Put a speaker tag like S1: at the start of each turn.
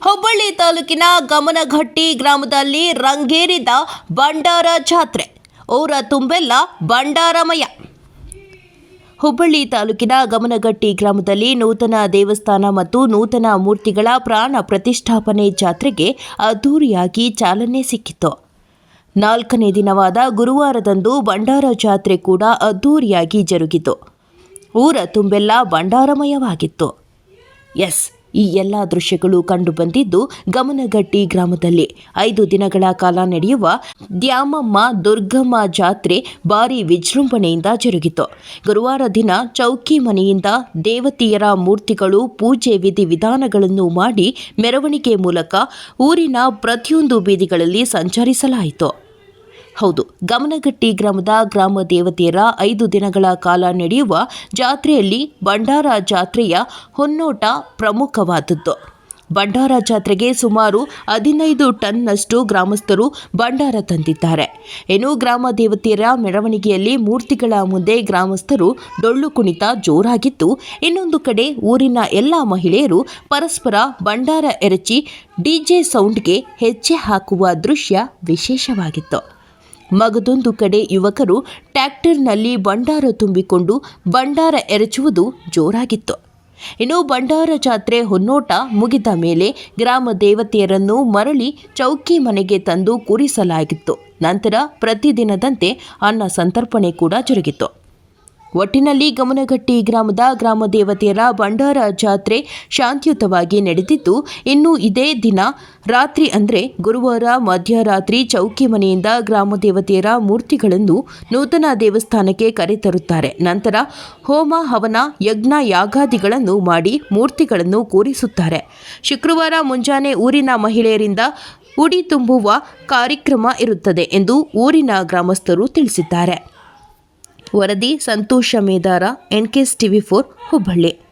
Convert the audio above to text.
S1: ಹುಬ್ಬಳ್ಳಿ ತಾಲೂಕಿನ ಗಮನಘಟ್ಟಿ ಗ್ರಾಮದಲ್ಲಿ ರಂಗೇರಿದ ಭಂಡಾರ ಜಾತ್ರೆ. ಊರ ತುಂಬೆಲ್ಲ ಭಂಡಾರಮಯ. ಹುಬ್ಬಳ್ಳಿ ತಾಲೂಕಿನ ಗಮನಗಟ್ಟಿ ಗ್ರಾಮದಲ್ಲಿ ನೂತನ ದೇವಸ್ಥಾನ ಮತ್ತು ನೂತನ ಮೂರ್ತಿಗಳ ಪ್ರಾಣ ಪ್ರತಿಷ್ಠಾಪನೆ ಜಾತ್ರೆಗೆ ಅದ್ದೂರಿಯಾಗಿ ಚಾಲನೆ ಸಿಕ್ಕಿತು. ನಾಲ್ಕನೇ ದಿನವಾದ ಗುರುವಾರದಂದು ಭಂಡಾರ ಜಾತ್ರೆ ಕೂಡ ಅದ್ದೂರಿಯಾಗಿ ಜರುಗಿತು. ಊರ ತುಂಬೆಲ್ಲ ಭಂಡಾರಮಯವಾಗಿತ್ತು. ಎಸ್. ಈ ಎಲ್ಲ ದೃಶ್ಯಗಳು ಕಂಡುಬಂದಿದ್ದು ಗಮನಗಟ್ಟಿ ಗ್ರಾಮದಲ್ಲಿ. ಐದು ದಿನಗಳ ಕಾಲ ನಡೆಯುವ ದ್ಯಾಮಮ್ಮ ದುರ್ಗಮ್ಮ ಜಾತ್ರೆ ಭಾರಿ ವಿಜೃಂಭಣೆಯಿಂದ ಜರುಗಿತು. ಗುರುವಾರ ದಿನ ಚೌಕಿ ಮನೆಯಿಂದ ದೇವತೆಯರ ಮೂರ್ತಿಗಳು, ಪೂಜೆ ವಿಧಿ ವಿಧಾನಗಳನ್ನು ಮಾಡಿ ಮೆರವಣಿಗೆ ಮೂಲಕ ಊರಿನ ಪ್ರತಿಯೊಂದು ಬೀದಿಗಳಲ್ಲಿ ಸಂಚರಿಸಲಾಯಿತು. ಹೌದು, ಗಮನಗಟ್ಟಿ ಗ್ರಾಮದ ಗ್ರಾಮ ದೇವತೆಯರ ಐದು ದಿನಗಳ ಕಾಲ ನಡೆಯುವ ಜಾತ್ರೆಯಲ್ಲಿ ಭಂಡಾರ ಜಾತ್ರೆಯ ಹೊನ್ನೋಟ ಪ್ರಮುಖವಾದದ್ದು. ಭಂಡಾರ ಜಾತ್ರೆಗೆ ಸುಮಾರು ಹದಿನೈದು ಟನ್ನಷ್ಟು ಗ್ರಾಮಸ್ಥರು ಭಂಡಾರ ತಂದಿದ್ದಾರೆ. ಇನ್ನು ಗ್ರಾಮ ದೇವತೆಯರ ಮೆರವಣಿಗೆಯಲ್ಲಿ ಮೂರ್ತಿಗಳ ಮುಂದೆ ಗ್ರಾಮಸ್ಥರು ಡೊಳ್ಳು ಕುಣಿತ ಜೋರಾಗಿತ್ತು. ಇನ್ನೊಂದು ಕಡೆ ಊರಿನ ಎಲ್ಲ ಮಹಿಳೆಯರು ಪರಸ್ಪರ ಭಂಡಾರ ಎರಚಿ ಡಿಜೆ ಸೌಂಡ್ಗೆ ಹೆಜ್ಜೆ ಹಾಕುವ ದೃಶ್ಯ ವಿಶೇಷವಾಗಿತ್ತು. ಮಗದೊಂದು ಕಡೆ ಯುವಕರು ಟ್ರ್ಯಾಕ್ಟರ್ನಲ್ಲಿ ಭಂಡಾರ ತುಂಬಿಕೊಂಡು ಭಂಡಾರ ಎರಚುವುದು ಜೋರಾಗಿತ್ತು. ಇನ್ನು ಭಂಡಾರ ಜಾತ್ರೆ ಹೊನ್ನೋಟ ಮುಗಿದ ಮೇಲೆ ಗ್ರಾಮ ದೇವತೆಯರನ್ನು ಮರಳಿ ಚೌಕಿ ಮನೆಗೆ ತಂದು ಕೂರಿಸಲಾಗಿತ್ತು. ನಂತರ ಪ್ರತಿದಿನದಂತೆ ಅನ್ನ ಸಂತರ್ಪಣೆ ಕೂಡ ಜರುಗಿತು. ಒಟ್ಟಿನಲ್ಲಿ ಗಮನಗಟ್ಟಿ ಗ್ರಾಮದ ಗ್ರಾಮ ದೇವತೆಯರ ಭಂಡಾರ ಜಾತ್ರೆ ಶಾಂತಿಯುತವಾಗಿ ನಡೆದಿದ್ದು, ಇನ್ನು ಇದೇ ದಿನ ರಾತ್ರಿ ಅಂದರೆ ಗುರುವಾರ ಮಧ್ಯರಾತ್ರಿ ಚೌಕಿ ಮನೆಯಿಂದ ಗ್ರಾಮ ದೇವತೆಯರ ಮೂರ್ತಿಗಳನ್ನು ನೂತನ ದೇವಸ್ಥಾನಕ್ಕೆ ಕರೆತರುತ್ತಾರೆ. ನಂತರ ಹೋಮ, ಹವನ, ಯಜ್ಞ, ಯಾಗಾದಿಗಳನ್ನು ಮಾಡಿ ಮೂರ್ತಿಗಳನ್ನು ಕೂರಿಸುತ್ತಾರೆ. ಶುಕ್ರವಾರ ಮುಂಜಾನೆ ಊರಿನ ಮಹಿಳೆಯರಿಂದ ಉಡಿ ತುಂಬುವ ಕಾರ್ಯಕ್ರಮ ಇರುತ್ತದೆ ಎಂದು ಊರಿನ ಗ್ರಾಮಸ್ಥರು ತಿಳಿಸಿದ್ದಾರೆ. ವರದಿ Santosh Medara NKS TV four Hubballi.